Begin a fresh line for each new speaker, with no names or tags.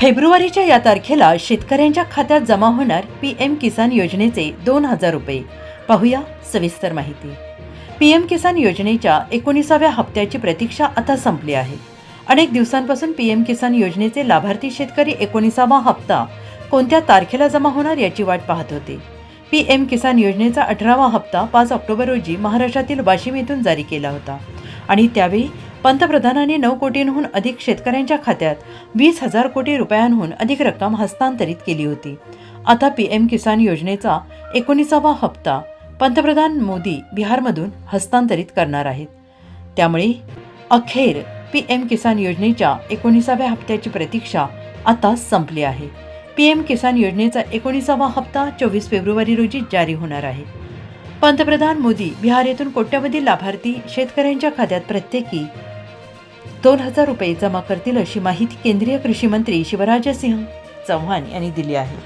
फेब्रुवारीच्या या तारखेला शेतकऱ्यांच्या खात्यात जमा होणार पी एम किसान योजनेचे दोन हजार रुपये. पाहूया सविस्तर माहिती. पी एम किसान योजनेच्या एकोणीसाव्या हप्त्याची प्रतीक्षा आता संपली आहे. अनेक दिवसांपासून पी एम किसान योजनेचे लाभार्थी शेतकरी एकोणीसावा हप्ता कोणत्या तारखेला जमा होणार याची वाट पाहत होते. पी एम किसान योजनेचा अठरावा हप्ता पाच ऑक्टोबर रोजी महाराष्ट्रातील वाशिम येथून जारी केला होता आणि त्यावेळी पंतप्रधानांनी नऊ कोटींहून अधिक शेतकऱ्यांच्या खात्यात वीस हजार कोटी रुपयांहून अधिक रक्कम हस्तांतरित केली होती. आता पी एम किसान योजनेचा एकोणीसावा हप्ता पंतप्रधान मोदी बिहारमधून हस्तांतरित करणार आहेत. त्यामुळे अखेर पी एम किसान योजनेच्या एकोणीसाव्या हप्त्याची प्रतीक्षा आता संपली आहे. पी एम किसान योजनेचा एकोणीसावा हप्ता चोवीस फेब्रुवारी रोजी जारी होणार आहे. पंतप्रधान मोदी बिहार येथून कोट्यवधी लाभार्थी शेतकऱ्यांच्या खात्यात प्रत्येकी दोन हजार रुपये जमा करतील अशी माहिती केंद्रीय कृषी मंत्री शिवराज सिंह चौहान यांनी दिली आहे.